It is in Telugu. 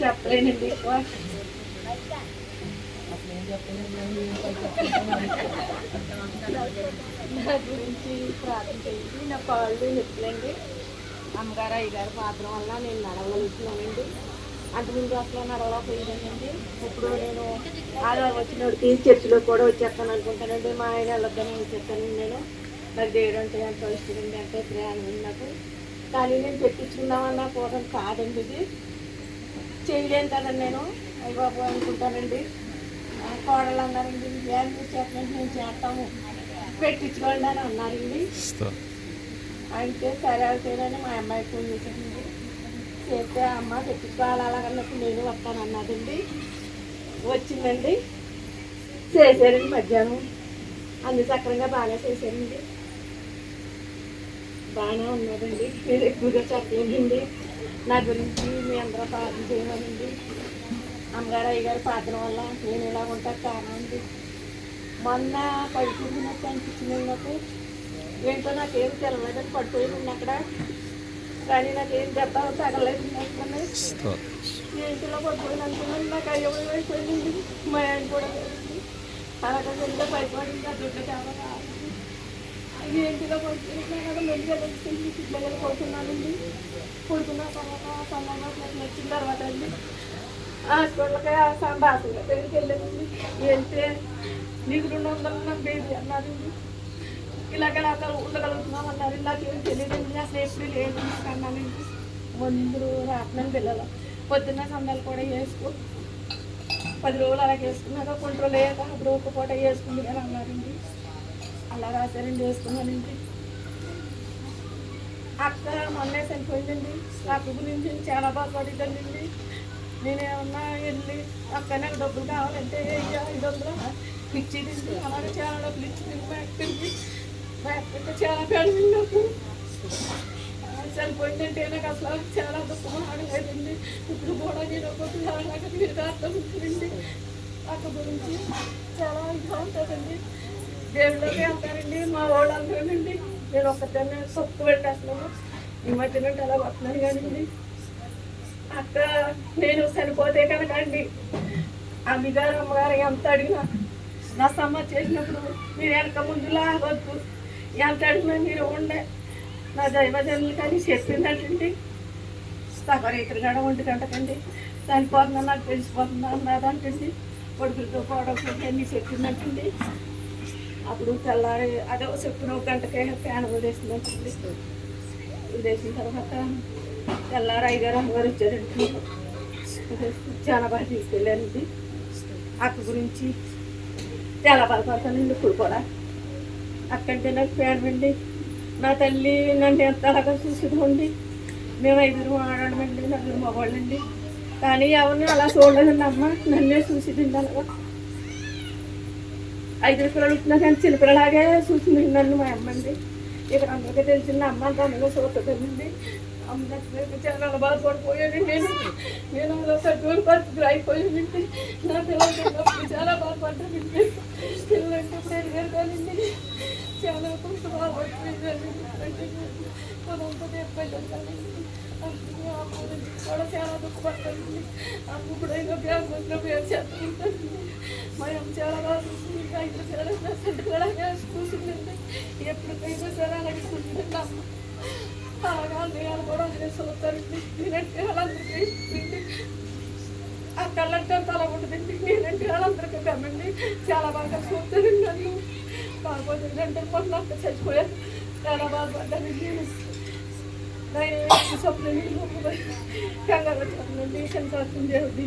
చెప్పలేనండి. ఎక్కువ నా గురించి ప్రార్థన చేసి నా కాళ్ళు నొప్పులండి. అమ్మగారు అయ్యగారు పాత్ర వల్ల నేను నడవగలుగుతున్నానండి అంతకుముందు అసలు నడవలేకపోయిందండి ఇప్పుడు నేను ఆదివారం వచ్చినోడికి చర్చిలో కూడా వచ్చేస్తాను అనుకుంటానండి. మా ఆయన వెళ్ళొద్దని వచ్చేస్తానండి నేను. నాకు దేవుడు అంటే ఎంతో ఇష్టమండి అంటే ప్రయాణం నాకు. కానీ నేను పెట్టించుకుందామన్నా పోవడం కాదండి ఇది. చేయలేను కదండి నేను. అయ్య బాబు అనుకుంటానండి. కోడలు అన్నారండి ఏం చేస్తానంటే మేము చేస్తాము పెట్టించుకోండి అని అన్నారండి. అయితే సరే అవుతానని మా అమ్మాయి ఫోన్ చేశానండి. చేస్తే అమ్మ తెచ్చుకోవాలి అలాగన్నప్పుడు నేను వస్తాను అన్నదండి వచ్చిందండి. చేశారండి మధ్యాహ్నం. అన్ని సక్రంగా బాగా చేశారండి. బాగానే ఉన్నదండి మీరు ఎక్కువగా చెప్పలేదండి. నా గురించి మీ అందరూ ప్రార్థన చేయమనండి. అమ్మగారు అయ్యగారు ప్రార్థన వల్ల నేను ఇలా ఉంటా కారణం అండి. మొన్న నాకు అనిపించింది నాకు. ఏంటో నాకేం తెలవలేదని పడిపోయింది అక్కడ కానీ నాకేం దెబ్బ తగలేదు ఏంటిలో ఇంటిలో అనుకున్నాను నాకు అయ్యడం అయిపోయింది మా ఆయన కూడా అలాగే పడిపోయింది ఆ దుడ్డు కావాలి ఇంటిలో పడుతున్నాను కదా మెల్లిగా వచ్చింది పిల్లలు పడుతున్నానండి పడుకున్న తర్వాత సంబంధం నాకు నచ్చిన తర్వాత అండి. హాస్పిటల్కి బాసుగా దగ్గరికి వెళ్ళానండి. వెళ్తే నీకు రెండు వందలు నాకు బేబీ అన్నారండి. ఇలాగ నాకు ఉండగలుగుతున్నాం అన్నారు. నాకేం తెలియదండి. అసలు ఎప్పుడు లేదు అన్నానండి. ముందు రాత్రి పిల్లలు పొద్దున్న సందాలు కూడా వేసుకో. పది రోజులు అలాగే వేసుకున్నాక కొన్ని రోజులు అయ్యాక అప్పుడు ఒక పూట వేసుకుంది అని అన్నారండి. అలా ఆచారం వేసుకున్నానండి. అక్క మొన్న చనిపోయిందండి. అక్క గురించి చాలా బాధపడిందండి నేనేమన్నా వెళ్ళి అక్క నాకు డబ్బులు కావాలంటే ఐదు వందలు ఇచ్చేదండి అలాగే చాలా డబ్బులు ఇచ్చింది మా అక్కకి మా చాలా పెళ్ళింది నాకు. చనిపోయిందంటే నాకు అసలు చాలా దుఃఖం ఆడలేదండి ఇప్పుడు కూడా నేను ఒక నాకు మీరు అర్థం ఉంటుందండి అక్క గురించి చాలా ఇదిగా ఉంటుందండి. దేవుళ్ళకి వెళ్తారండి మా వాళ్ళు అందరండి నేను ఒక్కదాన్ని సొక్కు పెట్టేస్తున్నాను. ఈ మధ్య నుండి అలా వస్తున్నాను కానీ అక్క నేను చనిపోతే కనుక అండి అమ్మగారు అమ్మగారు ఎంత అడిగినా నా సమ్మ చేసినప్పుడు మీరు వెనక ముందులా వద్దు ఎంత అడిగినా మీరు ఉండే. నా దైవజనులు కానీ చెప్పిందంటండి. సపరీతరుగా ఒంటి గంటకండి. చనిపోతున్నా నాకు తెలిసిపోతుందా అన్నదంటండి. కొడుకులతో కోడలతో అన్నీ చెప్పిందంటండి. అప్పుడు తెల్లారి అదే చెప్పిన ఒక గంటకే ఫ్యాన్ వదిలేసిందంటండి వదిలేసిన తర్వాత తెల్లారి అయ్యగారు అమ్మగారు వచ్చారండి చాలా బాగా తీసుకెళ్ళారండి. అక్క గురించి చాలా బాధపడతానండి ఇప్పుడు కూడా. అక్కంటే నాకు ఫ్యాన్ అండి. నా తల్లి నన్ను ఎంత అలాగా చూసుకోండి మేము ఐదుగురు ఆడమండి నలుగురు మగవాళ్ళండి. కానీ ఎవరిని అలా చూడలేదండి అమ్మ. నన్నే చూసేదండి అలాగా ఐదుగురు పిల్లలు ఉంటున్నా కానీ చిన్నపిల్లలాగే చూసింది నన్ను మా అమ్మండి ఇక్కడ అందరికీ తెలిసింది అమ్మ అంత అందరూ చూస్తుందండి. అమ్మ చాలా బాధపడిపోయాను నేను నేను అలా చదువులు పరిస్థితులు అయిపోయానండి. నా పిల్లలు చాలా బాధపడ్డానండి పిల్లలు అంటే ఇప్పుడు ఎదిగారు చాలా కొంచెం బాధపడిపోయానండి అందుకే కూడా చాలా దుఃఖపడతానండి అమ్మ ఇప్పుడైనా బ్యాంక్ పేరు చాలా బాగా చూసింది ఐదు చాలా కూడా చూసిందండి ఎప్పటికైనా సరే అలాగే అమ్మ అలాగా నేను కూడా నేను నేనంటే వాళ్ళందరికీ ఆ కళ్ళంటే నేనంటే వాళ్ళందరికీ చాలా బాగా చూస్తానండి నన్ను. కాకపోతే ఏంటంటే మొన్న అక్క చచ్చిపోయాను చాలా బాధపడ్డానండి నేను నేను స్వప్నం కంగారు వచ్చానండి సంతోషం దేవుడి